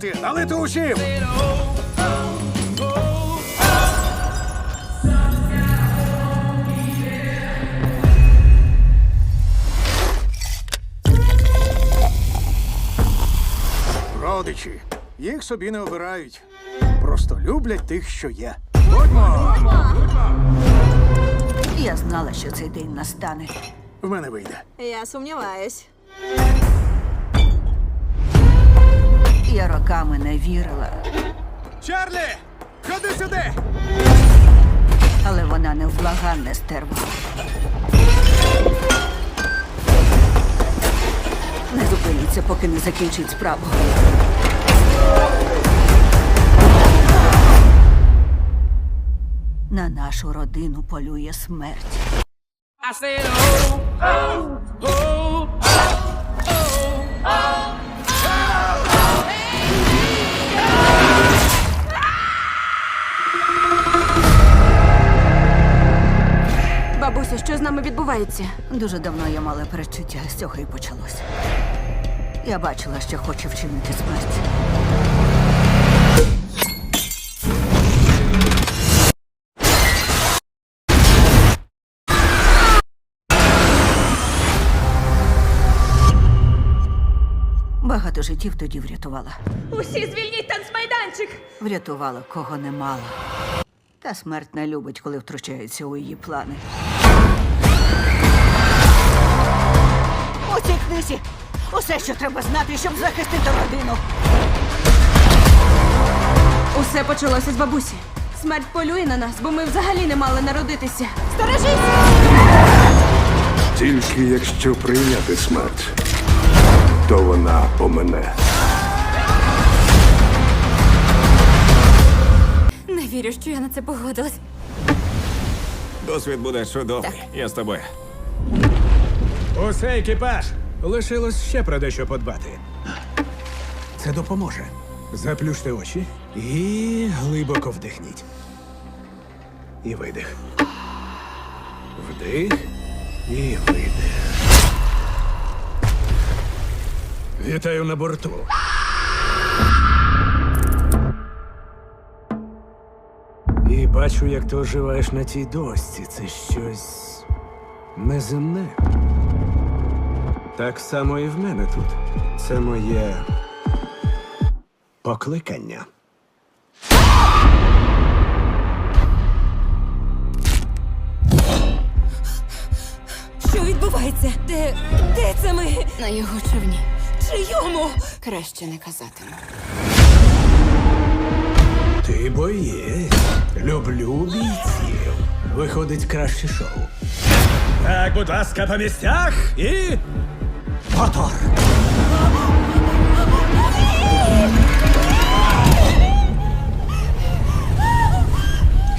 світу усім! Родичі. Їх собі не обирають. Просто люблять тих, що є. Будьмо! Я знала, що цей день настане. В мене вийде. Я сумніваюсь. Роками не вірила, Чарлі! Ходи сюди! але вона невблаганне стерва. Не зупиніться, поки не закінчить справу. На нашу родину полює смерть. I said, oh, oh, oh, нами відбувається? Дуже давно я мала перечуття, з цього і почалось. Я бачила, що хоче вчинити смерть. Багато життів тоді врятувала. Усі звільніть танцмайданчик! Врятувала кого не мала. Та смерть не любить, коли втручається у її плани. Книзі усе, що треба знати, щоб захистити родину. Усе почалося з бабусі. Смерть полює на нас, бо ми взагалі не мали народитися. Стережись! Тільки якщо прийняти смерть, то вона помине. Не вірю, що я на це погодилась. Досвід буде чудовий. Я з тобою. Усе екіпаж! Лишилось ще про дещо подбати. Це допоможе. Заплющте очі і глибоко вдихніть. І видих. Вдих і видих. Вітаю на борту. І бачу, як ти оживаєш на тій дошці. Це щось неземне. Так само і в мене тут. Це моє покликання. Що відбувається? Де. де це ми? На його човні. Чийому? Краще не казатиму. Ти боєць. Люблю бійців. Виходить краще шоу. Так, будь ласка, по місцях і. Мотор.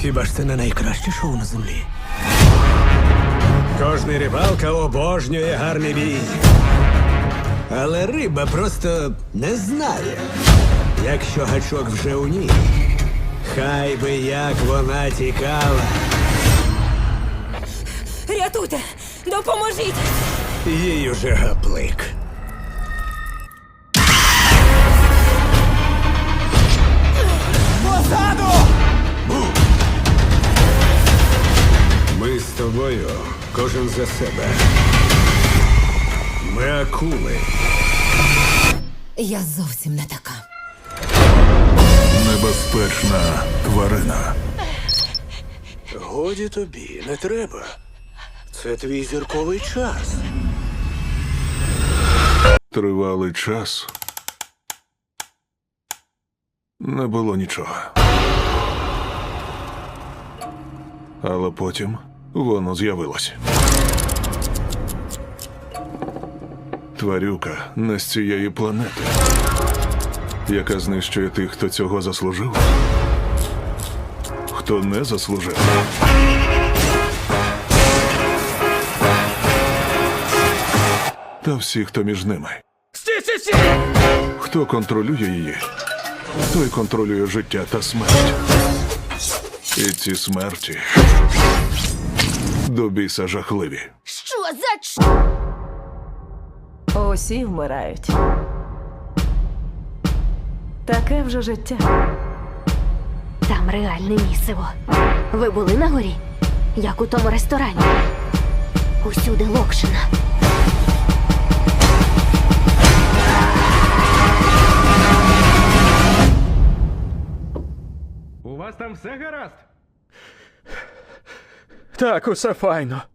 Хіба ж це не найкраще шоу на землі? Кожний рибалка обожнює гарний бій. Але риба просто не знає, якщо гачок вже у ній. Хай би як вона тікала. Рятуйте! Допоможіть! Їй уже гаплик. Ми з тобою, кожен за себе. Ми акули. Я зовсім не така. Небезпечна тварина. Годі тобі, не треба. Це твій зірковий час. Тривалий час. Не було нічого. Але потім воно з'явилось. Тварюка не з цієї планети, яка знищує тих, хто цього заслужив. Хто не заслужив. Та всі, хто між ними. Стій, стій, стій! Хто контролює її, той контролює життя та смерть. І ці смерті до біса жахливі. Що за ч... Усі вмирають. Таке вже життя. Там реальне місиво. Ви були на горі? Як у тому ресторані? Усюди локшина. Вас там все гаразд? Так, усе файно.